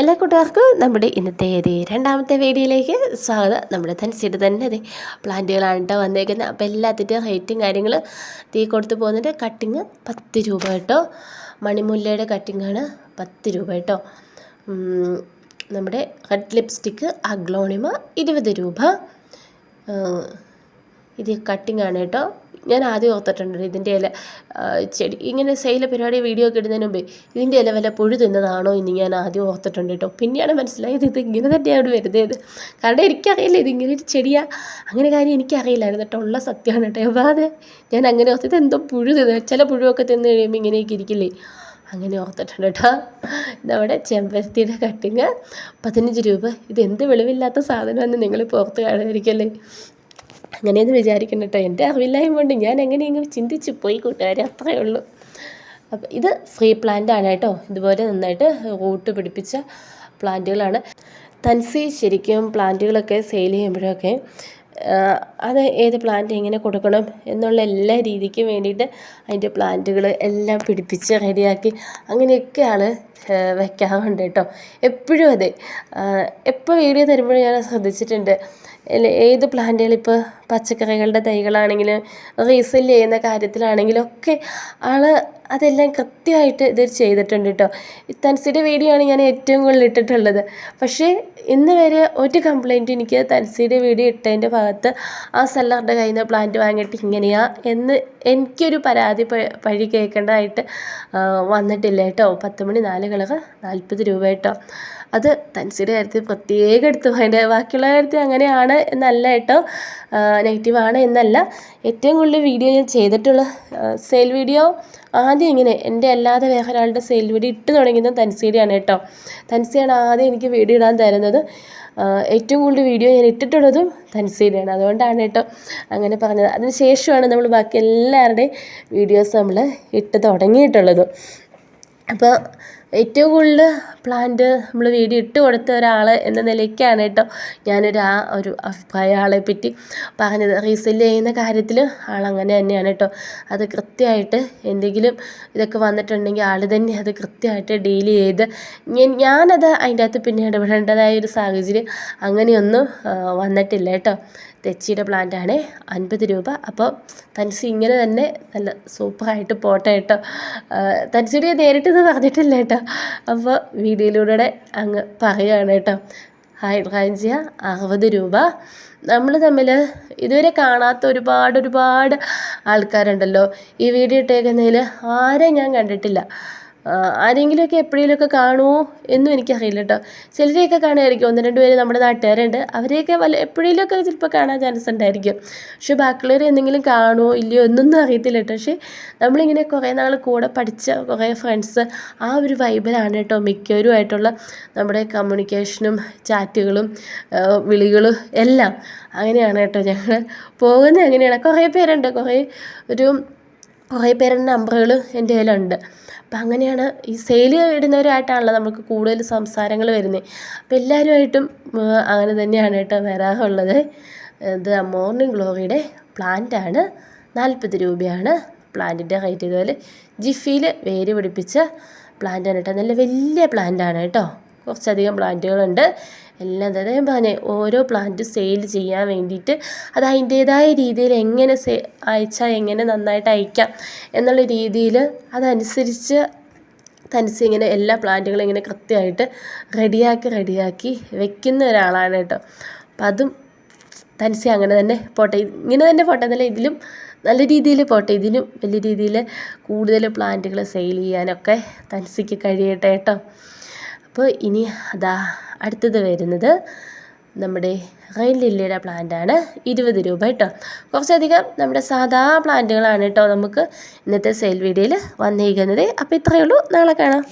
എല്ലാ കൂട്ടുകാർക്കും നമ്മുടെ ഇന്നത്തെ ഏത് രണ്ടാമത്തെ വീഡിയോയിലേക്ക് സ്വാഗതം. നമ്മുടെ തൻസിയുടെ തന്നെ അതെ പ്ലാന്റുകളാണ് കേട്ടോ വന്നേക്കുന്നത്. അപ്പോൾ എല്ലാത്തിന്റെയും റേറ്റും കാര്യങ്ങൾ തീ കൊടുത്ത് പോകുന്നുണ്ട് കട്ടിങ് പത്ത് രൂപ കേട്ടോ. മണിമുല്ലയുടെ കട്ടിങ്ങാണ് പത്ത് രൂപ കേട്ടോ. നമ്മുടെ റെഡ് ലിപ്സ്റ്റിക്ക് അഗ്ലോണിമ ഇരുപത് രൂപ. ഇത് കട്ടിംഗ് ആണ് കേട്ടോ. ഞാൻ ആദ്യം ഓർത്തിട്ടുണ്ട് ഇതിന്റെ ഇല ചെടി. ഇങ്ങനെ സെയില പരിപാടി വീഡിയോ ഒക്കെ ഇടുന്നതിന് മുമ്പേ ഇതിന്റെ ഇല വല്ല പുഴു തിന്നതാണോ എന്ന് ഞാൻ ആദ്യം ഓർത്തിട്ടുണ്ട് കേട്ടോ. പിന്നെയാണ് മനസ്സിലായത് ഇത് ഇങ്ങനെ തന്നെയാണ് വരുന്നത്. കാരണം എനിക്കറിയില്ല ഇതിങ്ങനെ ഒരു ചെടിയാണ് അങ്ങനെ കാര്യം എനിക്കറിയില്ലായിരുന്നു കേട്ടോ. ഉള്ള സത്യമാണ് കേട്ടോ. അപ്പോൾ അതെ ഞാൻ അങ്ങനെ ഓർത്തത് എന്തോ പുഴു തിന്ന് ചില പുഴുവൊക്കെ തിന്ന് കഴിയുമ്പോൾ ഇങ്ങനെയൊക്കെ ഇരിക്കില്ലേ? അങ്ങനെ ഓർത്തിട്ടുണ്ട് കേട്ടോ. നമ്മുടെ ചെമ്പരത്തിയുടെ കട്ടിങ് പതിനഞ്ച് രൂപ. ഇത് എന്ത് വെളിവില്ലാത്ത സാധനമെന്ന് നിങ്ങളിപ്പോൾ ഓർത്ത് കാണുമായിരിക്കല്ലേ അങ്ങനെയെന്ന് വിചാരിക്കണം കേട്ടോ. എന്റെ അറിവില്ലായ്മ കൊണ്ട് ഞാൻ എങ്ങനെയെങ്കിലും ചിന്തിച്ച്? പോയി കൂട്ടുകാരെ അത്രയേ ഉള്ളൂ. അപ്പം ഇത് ഫ്രീ പ്ലാന്റ് ആണ് കേട്ടോ. ഇതുപോലെ നന്നായിട്ട് റൂട്ട് പിടിപ്പിച്ച പ്ലാന്റുകളാണ് തൻസി ശരിക്കും പ്ലാന്റുകളൊക്കെ സെയിൽ ചെയ്യുമ്പോഴൊക്കെ അത് ഏത് പ്ലാന്റ് എങ്ങനെ കൊടുക്കണം എന്നുള്ള എല്ലാ രീതിക്കും വേണ്ടിയിട്ട് അതിന്റെ പ്ലാന്റുകൾ എല്ലാം പിടിപ്പിച്ച് റെഡിയാക്കി അങ്ങനെയൊക്കെയാണ് വെക്കാറുണ്ട് കേട്ടോ. എപ്പോഴും അതെ. എപ്പോൾ വീഡിയോ തരുമ്പോഴും ഞാൻ ശ്രദ്ധിച്ചിട്ടുണ്ട്. ഏത് പ്ലാന്റുകൾ ഇപ്പോൾ പച്ചക്കറികളുടെ തൈകളാണെങ്കിലും റീസെൽ ചെയ്യുന്ന കാര്യത്തിലാണെങ്കിലും ഒക്കെ ആൾ അതെല്ലാം കൃത്യമായിട്ട് ഇത് ചെയ്തിട്ടുണ്ട് കേട്ടോ തൻസിയുടെ വീഡിയോ ആണ് ഞാൻ ഏറ്റവും കൂടുതൽ ഇട്ടിട്ടുള്ളത്. പക്ഷേ ഇന്ന് വരെ ഒരു കംപ്ലൈന്റ് എനിക്ക് തൻസിയുടെ വീഡിയോ ഇട്ടതിന്റെ ഭാഗത്ത് ആ സെല്ലറുടെ കയ്യിൽ നിന്ന് പ്ലാന്റ് വാങ്ങിയിട്ട് ഇങ്ങനെയാ എന്ന് എനിക്കൊരു പരാതി പഴി കേൾക്കേണ്ടതായിട്ട് വന്നിട്ടില്ല കേട്ടോ പത്ത് മണി നാല് കളർ നാൽപ്പത് രൂപ കേട്ടോ അത് തൻസിയുടെ കാര്യത്തിൽ പ്രത്യേകം എടുത്തു അതിന്റെ ബാക്കിയുള്ള കാര്യത്തിൽ അങ്ങനെയാണ് എന്നല്ല കേട്ടോ. നെഗറ്റീവാണ് എന്നല്ല. ഏറ്റവും കൂടുതൽ വീഡിയോ ഞാൻ ചെയ്തിട്ടുള്ള സെയിൽ വീഡിയോ ആദ്യം ഇങ്ങനെ എന്റെ അല്ലാതെ വേറെ ഒരാളുടെ സെയിൽ വീഡിയോ ഇട്ട് തുടങ്ങിയത് തൻസിയുടെയാണ് കേട്ടോ. തൻസിയാണ് ആദ്യം എനിക്ക് വീഡിയോ ഇടാൻ തരുന്നത്. ഏറ്റവും കൂടുതൽ വീഡിയോ ഞാൻ ഇട്ടിട്ടുള്ളതും തൻസിയുടെയാണ് അതുകൊണ്ടാണ് കേട്ടോ അങ്ങനെ പറഞ്ഞത്. അതിന് ശേഷമാണ് നമ്മൾ ബാക്കി എല്ലാവരുടെയും വീഡിയോസ് നമ്മൾ ഇട്ട് തുടങ്ങിയിട്ടുള്ളതും. അപ്പോൾ ഏറ്റവും കൂടുതൽ പ്ലാന്റ് നമ്മൾ വീഡിയോ ഇട്ട് കൊടുത്ത ഒരാൾ എന്ന നിലയ്ക്കാണ് കേട്ടോ. ഞാനൊരു ആ ഒരു അഭിപ്രായം ആളെ പറ്റി പറഞ്ഞത്. റീസെൽ ചെയ്യുന്ന കാര്യത്തിൽ ആളങ്ങനെ തന്നെയാണ് കേട്ടോ. അത് കൃത്യമായിട്ട് എന്തെങ്കിലും ഇതൊക്കെ വന്നിട്ടുണ്ടെങ്കിൽ ആൾ തന്നെ അത് കൃത്യമായിട്ട് ഡീൽ ചെയ്ത് ഞാനത് അതിന്റെ അകത്ത് പിന്നെ ഇടപെടേണ്ടതായ ഒരു സാഹചര്യം അങ്ങനെയൊന്നും വന്നിട്ടില്ല കേട്ടോ. തെച്ചിയുടെ പ്ലാന്റ് ആണ് അൻപത് രൂപ. അപ്പോൾ തൻസി ഇങ്ങനെ തന്നെ നല്ല സൂപ്പറായിട്ട് പോട്ടെ കേട്ടോ. തൻസിയുടെ നേരിട്ട് ഇത് പറഞ്ഞിട്ടില്ല കേട്ടോ. അപ്പോൾ വീഡിയോയിലൂടെ അങ്ങ് പറയുകയാണ് കേട്ടോ. ഹൈഡ്രാഞ്ചിയ അറുപത് രൂപ. നമ്മൾ തമ്മിൽ ഇതുവരെ കാണാത്ത ഒരുപാട് ഒരുപാട് ആൾക്കാരുണ്ടല്ലോ. ഈ വീഡിയോ ഇട്ടേക്കുന്നതിൽ ആരെയും ഞാൻ കണ്ടിട്ടില്ല. ആരെങ്കിലുമൊക്കെ എപ്പോഴേലുമൊക്കെ കാണുമോ എന്നും എനിക്കറിയില്ല കേട്ടോ. ചിലരെയൊക്കെ കാണുമായിരിക്കും. ഒന്ന് രണ്ട് പേര് നമ്മുടെ നാട്ടുകാരുണ്ട്. അവരെയൊക്കെ വല്ല എപ്പോഴേലുമൊക്കെ ചിലപ്പോൾ കാണാൻ ചാൻസ് ഉണ്ടായിരിക്കും. പക്ഷെ ബാക്കിയുള്ളവർ എന്തെങ്കിലും കാണുമോ ഇല്ലയോ എന്നൊന്നും അറിയത്തില്ല കേട്ടോ. പക്ഷേ നമ്മളിങ്ങനെ കുറേ നാൾ കൂടെ പഠിച്ച കുറേ ഫ്രണ്ട്സ് ആ ഒരു വൈബിലാണ് കേട്ടോ മിക്കവരുമായിട്ടുള്ള നമ്മുടെ കമ്മ്യൂണിക്കേഷനും ചാറ്റുകളും വിളികളും എല്ലാം. അങ്ങനെയാണ് കേട്ടോ ഞങ്ങൾ പോകുന്നത്. അങ്ങനെയാണ്. കുറേ പേരുണ്ട്. കുറേ ഒരു കുറേ പേരുടെ നമ്പറുകൾ എന്റെ കയ്യിലുണ്ട്. അപ്പം അങ്ങനെയാണ് ഈ സെയിൽ ഇടുന്നവരായിട്ടാണല്ലോ നമുക്ക് കൂടുതൽ സംസാരങ്ങൾ വരുന്നത്. അപ്പം എല്ലാവരുമായിട്ടും അങ്ങനെ തന്നെയാണ് കേട്ടോ വരാറുള്ളത്. ഇത് മോർണിംഗ് ഗ്ലോറിയുടെ പ്ലാന്റാണ് നാൽപ്പത് രൂപയാണ് പ്ലാന്റിന്റെ റേറ്റ് ഇതുപോലെ ജിഫിയിൽ വേര് പിടിപ്പിച്ച പ്ലാന്റാണ് കേട്ടോ. നല്ല വലിയ പ്ലാന്റാണ് കേട്ടോ. കുറച്ചധികം പ്ലാന്റുകളുണ്ട്. എല്ലാം തന്നെ പറഞ്ഞ ഓരോ പ്ലാന്റ് സെയിൽ ചെയ്യാൻ വേണ്ടിയിട്ട് അത് അതിന്റേതായ രീതിയിൽ എങ്ങനെ സെ അയച്ചാൽ എങ്ങനെ നന്നായിട്ട് അയക്കാം എന്നുള്ള രീതിയിൽ അതനുസരിച്ച് തനിച്ച് ഇങ്ങനെ എല്ലാ പ്ലാന്റുകളും ഇങ്ങനെ കൃത്യമായിട്ട് റെഡിയാക്കി റെഡിയാക്കി വെക്കുന്ന ഒരാളാണ് കേട്ടോ. അപ്പം അതും തനിച്ച് അങ്ങനെ തന്നെ പോട്ടെ ഇങ്ങനെ തന്നെ പോട്ടെ എന്നല്ല ഇതിലും നല്ല രീതിയിൽ പോട്ടെ ഇതിനും വലിയ രീതിയിൽ കൂടുതൽ പ്ലാന്റുകൾ സെയിൽ ചെയ്യാനൊക്കെ തനിച്ചയ്ക്ക് കഴിയട്ടെ കേട്ടോ. അപ്പോൾ ഇനി അതാ അടുത്തത് വരുന്നത് നമ്മുടെ റെയിൻ ലില്ലിയുടെ പ്ലാന്റാണ് ഇരുപത് രൂപ കേട്ടോ. കുറച്ചധികം നമ്മുടെ സാധാ പ്ലാന്റുകളാണ് കേട്ടോ നമുക്ക് ഇന്നത്തെ സെയിൽ വീഡിയോയിൽ വന്നിരിക്കുന്നത്. അപ്പോൾ ഇത്രയേ ഉള്ളൂ. നാളെ കാണാം.